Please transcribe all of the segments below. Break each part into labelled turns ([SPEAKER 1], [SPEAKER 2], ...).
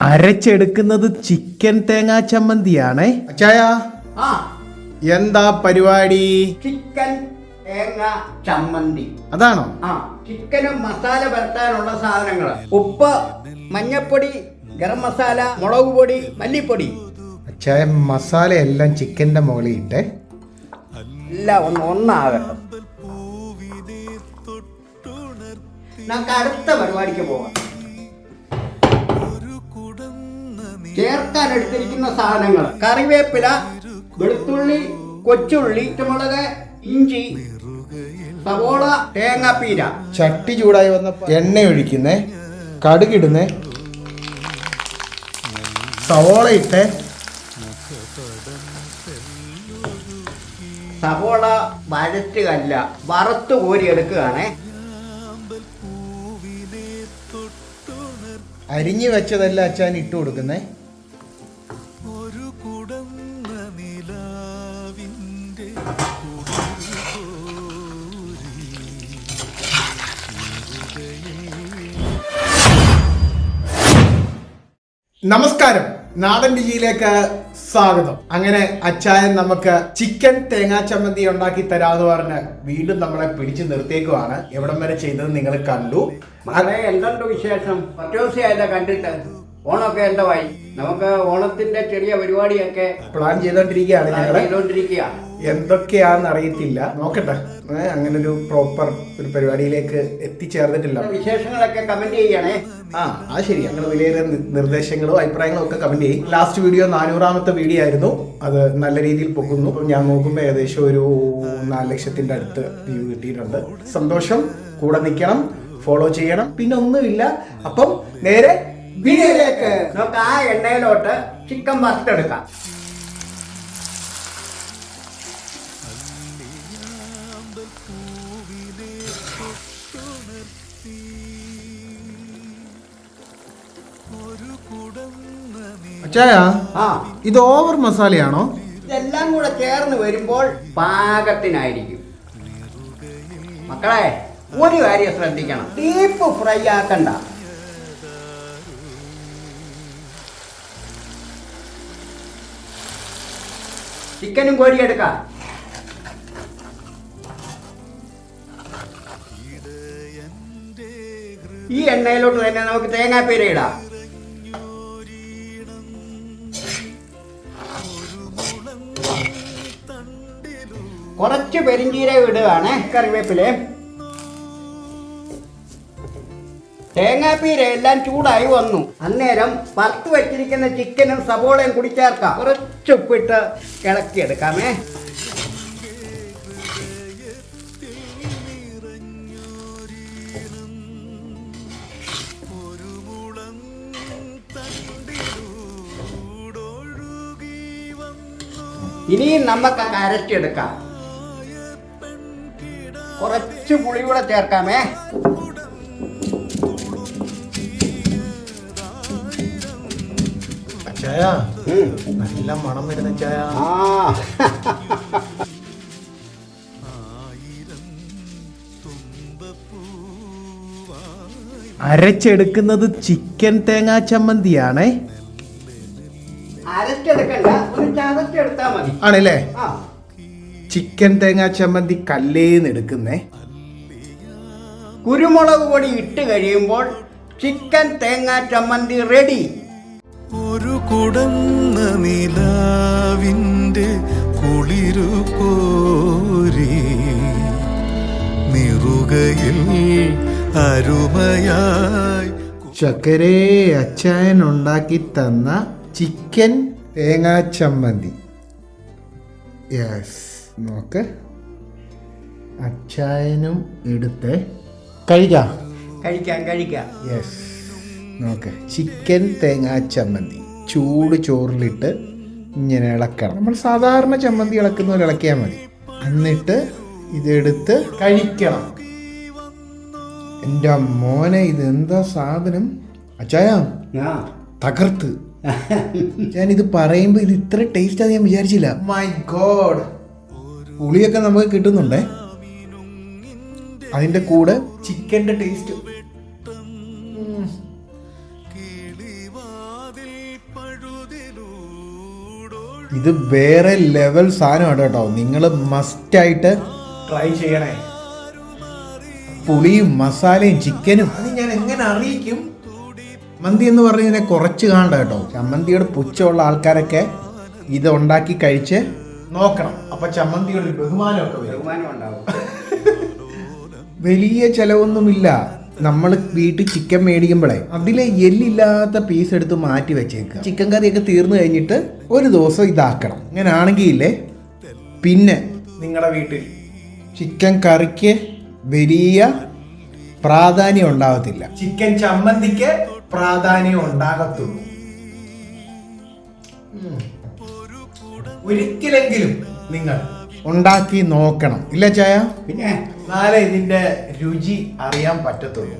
[SPEAKER 1] അരച്ചെടുക്കുന്നത് chicken തേങ്ങാ ചമ്മന്തിയാണേ. അച്ചായ
[SPEAKER 2] ആ.
[SPEAKER 1] എന്താ പരിപാടി?
[SPEAKER 2] ചിക്കൻ തേങ്ങ ചമ്മന്തി.
[SPEAKER 1] അതാണോ?
[SPEAKER 2] ആ ചിക്കനും മസാല പരത്താനുള്ള സാധനങ്ങൾ ഉപ്പ് മഞ്ഞപ്പൊടി ഗരം മസാല മുളക് പൊടി മല്ലിപ്പൊടി.
[SPEAKER 1] അച്ചായ മസാല എല്ലാം ചിക്കന്റെ മുകളിൽ ഇട്ടേ.
[SPEAKER 2] എല്ലാം ഒന്ന് ഒന്നാകട്ടെ. നമുക്ക് അടുത്ത പരിപാടിക്ക് പോവാം. ചേർക്കാൻ എടുത്തിരിക്കുന്ന സാധനങ്ങൾ. കറിവേപ്പില വെളുത്തുള്ളി കൊച്ചുള്ളി പച്ചമുളക് ഇഞ്ചി സവോള തേങ്ങാപ്പീര.
[SPEAKER 1] ചട്ടി ചൂടായി വന്ന എണ്ണ ഒഴിക്കുന്നേ കടുകിടുന്നേ സവോള ഇട്ടേ.
[SPEAKER 2] സവോള വഴറ്റുകല്ല വറുത്ത് കോരി എടുക്കുകയാണേ
[SPEAKER 1] അരിഞ്ഞു വെച്ചതല്ല അച്ചാൻ ഇട്ട് കൊടുക്കുന്നേ. നമസ്കാരം. നാടൻ രുചിയിലേക്ക് സ്വാഗതം. അങ്ങനെ അച്ചായൻ നമുക്ക് ചിക്കൻ തേങ്ങാ ചമ്മന്തി ഉണ്ടാക്കി തരാമെന്ന് പറഞ്ഞ് വീണ്ടും നമ്മളെ പിടിച്ചു നിർത്തിയേക്കുവാണ്. എവിടം വരെ ചെയ്തത് നിങ്ങൾ കണ്ടു.
[SPEAKER 2] എന്തുണ്ട് വിശേഷം? കണ്ടിട്ട് ഓണമൊക്കെ എന്തായി നമുക്ക് ഓണത്തിന്റെ ചെറിയ പരിപാടിയൊക്കെ
[SPEAKER 1] പ്ലാൻ ചെയ്തോണ്ടിരിക്കുകയാണ്
[SPEAKER 2] ഞങ്ങൾ.
[SPEAKER 1] എന്തൊക്കെയാന്ന് അറിയത്തില്ല. നോക്കട്ടെ. അങ്ങനെ ഒരു പ്രോപ്പർ ഒരു പരിപാടിയിലേക്ക് എത്തിച്ചേർന്നിട്ടില്ല.
[SPEAKER 2] വിശേഷങ്ങളൊക്കെ കമന്റ് ചെയ്യണേ.
[SPEAKER 1] ആ അത് ശരി. അങ്ങനെ വിലയേറെ നി- നിർദ്ദേശങ്ങളും അഭിപ്രായങ്ങളും ഒക്കെ കമന്റ് ചെയ്യും. ലാസ്റ്റ് വീഡിയോ നാനൂറാമത്തെ വീഡിയോ ആയിരുന്നു. അത് നല്ല രീതിയിൽ പൊക്കുന്നു. ഇപ്പം ഞാൻ നോക്കുമ്പോൾ ഏകദേശം ഒരു നാല് ലക്ഷത്തിന്റെ അടുത്ത് വ്യൂ കിട്ടിയിട്ടുണ്ട്. സന്തോഷം. കൂടെ നിൽക്കണം ഫോളോ ചെയ്യണം. പിന്നെ ഒന്നുമില്ല. അപ്പം നേരെ വീഡിയോയിലേക്ക്
[SPEAKER 2] നമുക്ക് ആ എണ്ണയിലോട്ട് ചിക്കൻ വറുത്തെടുക്കാം
[SPEAKER 1] അച്ചായ ഇത് ഓവർ മസാലയാണോ?
[SPEAKER 2] ഇതെല്ലാം കൂടെ ചേർന്ന് വരുമ്പോൾ പാകത്തിനായിരിക്കും. മക്കളെ ഒരു കാര്യം ശ്രദ്ധിക്കണം. ഡീപ്പ് ഫ്രൈ ആക്കണ്ട. ചിക്കനും കോരിയെടുക്കാം ഈ എണ്ണയിലോട്ട് തന്നെ നമുക്ക് തേങ്ങാപ്പീര ഇടാം. കുറച്ച് പെരിഞ്ചീരകം ഇടുകയാണ് കറിവേപ്പിൽ തേങ്ങാപ്പീര എല്ലാം ചൂടായി വന്നു. അന്നേരം വറുത്ത് വെച്ചിരിക്കുന്ന ചിക്കനും സബോളയും കൂടി ചേർക്കാം. കുറച്ചുപ്പിട്ട് കിളക്കിയെടുക്കാമേ ഇനിയും നമുക്ക് അരച്ചെടുക്കാം. കുറച്ച് പുളി കൂടെ ചേർക്കാമേ.
[SPEAKER 1] അച്ചായ നല്ല മണം വരുന്ന ചായ.
[SPEAKER 2] ആ.
[SPEAKER 1] അരച്ചെടുക്കുന്നത് ചിക്കൻ തേങ്ങാ ചമ്മന്തിയാണേ. ആണല്ലേ?
[SPEAKER 2] ആ.
[SPEAKER 1] ചിക്കൻ തേങ്ങാ ചമ്മന്തി കല്ലേന്ന് എടുക്കുന്നേ
[SPEAKER 2] കുരുമുളക് പൊടി ഇട്ട് കഴിയുമ്പോൾ ചിക്കൻ തേങ്ങാ ചമ്മന്തി റെഡി
[SPEAKER 3] ഒരു കുടന്ന നിലാവിന്റെ കുളിരു കോരി നിറുകയിൽ അരുമയായി
[SPEAKER 1] ചക്കരേ അച്ചായൻ ഉണ്ടാക്കി തന്ന ചിക്കൻ തേങ്ങാ ചമ്മന്തി. യെസ് നോക്ക്. അച്ചായനും എടുത്ത്. കഴിക്കാം.
[SPEAKER 2] കഴിക്കാം കഴിക്കാം.
[SPEAKER 1] യെസ് നോക്ക്. ചിക്കൻ തേങ്ങാ ചമ്മന്തി. ചൂട് ചോറിലിട്ട് ഇങ്ങനെ ഇളക്കണം. നമ്മൾ സാധാരണ ചമ്മന്തി ഇളക്കുന്ന പോലെ ഇളക്കിയാൽ മതി. എന്നിട്ട് ഇതെടുത്ത് കഴിക്കണം. എന്റെ മോനെ ഇത് എന്താ സാധനം? അച്ചായ തകർത്ത്. ഞാനിത് പറയുമ്പോൾ ഇത് ഇത്ര ടേസ്റ്റ് ഞാൻ വിചാരിച്ചില്ല. മൈ ഗോഡ് പുളിയൊക്കെ നമുക്ക് കിട്ടുന്നുണ്ടേ? അതിന്റെ കൂടെ ചിക്കന്റെ ടേസ്റ്റ് ഇത് വേറെ ലെവൽ സാധനമാണ് കേട്ടോ. നിങ്ങൾ മസ്റ്റായിട്ട് ട്രൈ ചെയ്യണേ. പുളിയും മസാലയും ചിക്കനും അത് ഞാൻ എങ്ങനെ അറിയിക്കും? മന്തി എന്ന് പറഞ്ഞതിനെ കുറച്ച് കാണണ്ട കേട്ടോ. ചമ്മന്തിയുടെ പുച്ഛമുള്ള ആൾക്കാരൊക്കെ ഇത് ഉണ്ടാക്കി കഴിച്ച് നോക്കണം. അപ്പൊ ചമ്മന്തിയുടെ ഒരു ബഹുമാനമൊക്കെ വരും.
[SPEAKER 2] ബഹുമാനം ഉണ്ടാവും.
[SPEAKER 1] വലിയ ചെലവൊന്നുമില്ല. നമ്മൾ വീട്ടിൽ ചിക്കൻ മേടിക്കുമ്പോഴേ അതിലെ എല്ലില്ലാത്ത പീസ് എടുത്ത് മാറ്റി വെച്ചേക്കുക ചിക്കൻ കറിയൊക്കെ തീർന്നു കഴിഞ്ഞിട്ട് ഒരു ദിവസം ഇതാക്കണം. അങ്ങനാണെങ്കിൽ ഇല്ലേ പിന്നെ നിങ്ങളുടെ വീട്ടിൽ ചിക്കൻ കറിക്ക് വലിയ പ്രാധാന്യം ഉണ്ടാകത്തില്ല ചിക്കൻ ചമ്മന്തിക്ക് പ്രാധാന്യം ഉണ്ടാകത്തുള്ളൂ. ഒരിക്കലെങ്കിലും നിങ്ങൾ ഉണ്ടാക്കി നോക്കണം. ഇല്ല ചായ?
[SPEAKER 2] പിന്നെ
[SPEAKER 1] നാളെ ഇതിന്റെ രുചി അറിയാൻ പറ്റത്തുള്ളൂ.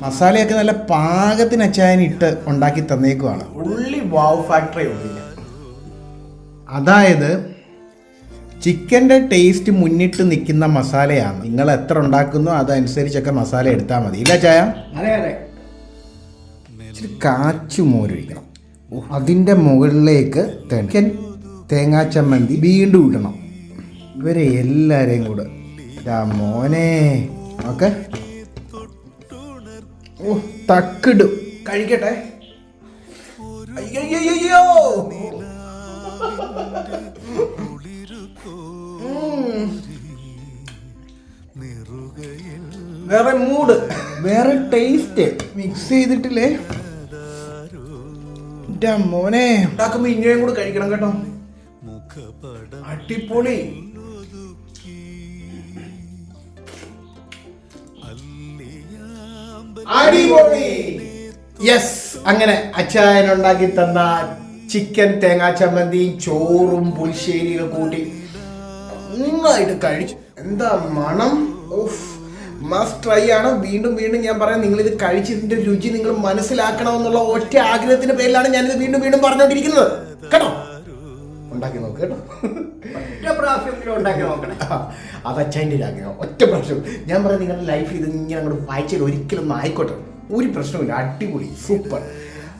[SPEAKER 1] മസാലയൊക്കെ നല്ല പാകത്തിന് അച്ചായൻ ഇട്ട് ഉണ്ടാക്കി തന്നേക്കുവാണ്. ഉള്ളി വാവ് ഫാക്ടറി ഉള്ളില്ല അതായത് ചിക്കന്റെ ടേസ്റ്റ് മുന്നിട്ട് നിൽക്കുന്ന മസാലയാണ്. നിങ്ങൾ എത്ര ഉണ്ടാക്കുന്നോ അതനുസരിച്ചൊക്കെ മസാല എടുത്താൽ മതി. ഇല്ല ചായ
[SPEAKER 2] അതെ അതെ.
[SPEAKER 1] ഇച്ചിരി കാച്ചു മോരൊഴിക്കണം. അതിന്റെ മുകളിലേക്ക് ചിക്കൻ തേങ്ങാച്ചമ്മന്തി വീണ്ടും ഇടണം. ഇവരെ എല്ലാവരെയും കൂടെ മോനെ. ഓക്കെ. ഓ തക്കിടും. കഴിക്കട്ടെ. അയ്യയ്യയ്യോ വേറെ മൂഡ് വേറെ ടേസ്റ്റ് മിക്സ് ചെയ്തിട്ടില്ലേ? മോനെ. ഉണ്ടാക്കുമ്പോ ഇങ്ങനെയും കൂടെ കഴിക്കണം കേട്ടോ. അടിപൊളി. അടിപൊളി. യെസ് അങ്ങനെ അച്ചായൻ ഉണ്ടാക്കി തന്ന ചിക്കൻ തേങ്ങാ ചമ്മന്തിയും ചോറും പുളിശ്ശേരിയും കൂട്ടി നന്നായിട്ട് കഴിച്ചു. എന്താ മണം? ഓഫ് മസ്റ്റ് ട്രൈ ആണ്. വീണ്ടും വീണ്ടും ഞാൻ പറയാം നിങ്ങൾ ഇത് കഴിച്ചതിന്റെ രുചി നിങ്ങൾ മനസ്സിലാക്കണമെന്നുള്ള ഒറ്റ ആഗ്രഹത്തിന്റെ പേരിലാണ് ഞാനിത് വീണ്ടും വീണ്ടും പറഞ്ഞുകൊണ്ടിരിക്കുന്നത്. കേട്ടോ? ഉണ്ടാക്കി നോക്ക് കേട്ടോ.
[SPEAKER 2] പ്രാവശ്യമെങ്കിലും ഉണ്ടാക്കി നോക്കണേ.
[SPEAKER 1] അത് ആഗ്രഹം. ഒറ്റ പ്രാവശ്യം. ഞാൻ പറയാം നിങ്ങളുടെ ലൈഫ് ഇത് ഇങ്ങനെ അങ്ങോട്ട് വായിച്ചാൽ ഒരിക്കലും ആയിക്കോട്ടെ. ഒരു പ്രശ്നമില്ല അടിപൊളി. സൂപ്പർ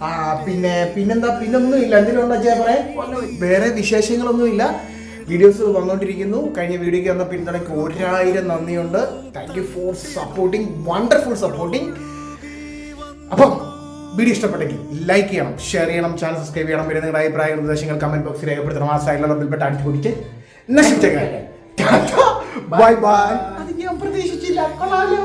[SPEAKER 1] ആ പിന്നെ പിന്നെന്താ? പിന്നൊന്നും ഇല്ല എന്തിനാ അച്ഛാ പറയാൻ? വേറെ വിശേഷങ്ങളൊന്നുമില്ല. വീഡിയോസ് വന്നുകൊണ്ടിരിക്കുന്നു കഴിഞ്ഞ വീഡിയോക്ക് വന്ന പിന്തുണയ്ക്ക് ഒരായിരം നന്ദിയുണ്ട്. Thank you for supporting wonderful supporting അപ്പം വീഡിയോ ഇഷ്ടപ്പെട്ടെങ്കിൽ ലൈക്ക് ചെയ്യണം ഷെയർ ചെയ്യണം ചാനൽ സബ്സ്ക്രൈബ് ചെയ്യണം. വരുന്ന നിങ്ങളുടെ അഭിപ്രായ നിർദ്ദേശങ്ങൾ കമന്റ് ബോക്സിൽ രേഖപ്പെടുത്തണം. ആ സൈഡിലുള്ള ബിൽപ്പെട്ട് അടിച്ചു നശിച്ച ബൈ ബൈ അത് ഞാൻ പ്രതീക്ഷിച്ചില്ല. കൊള്ളാലോ.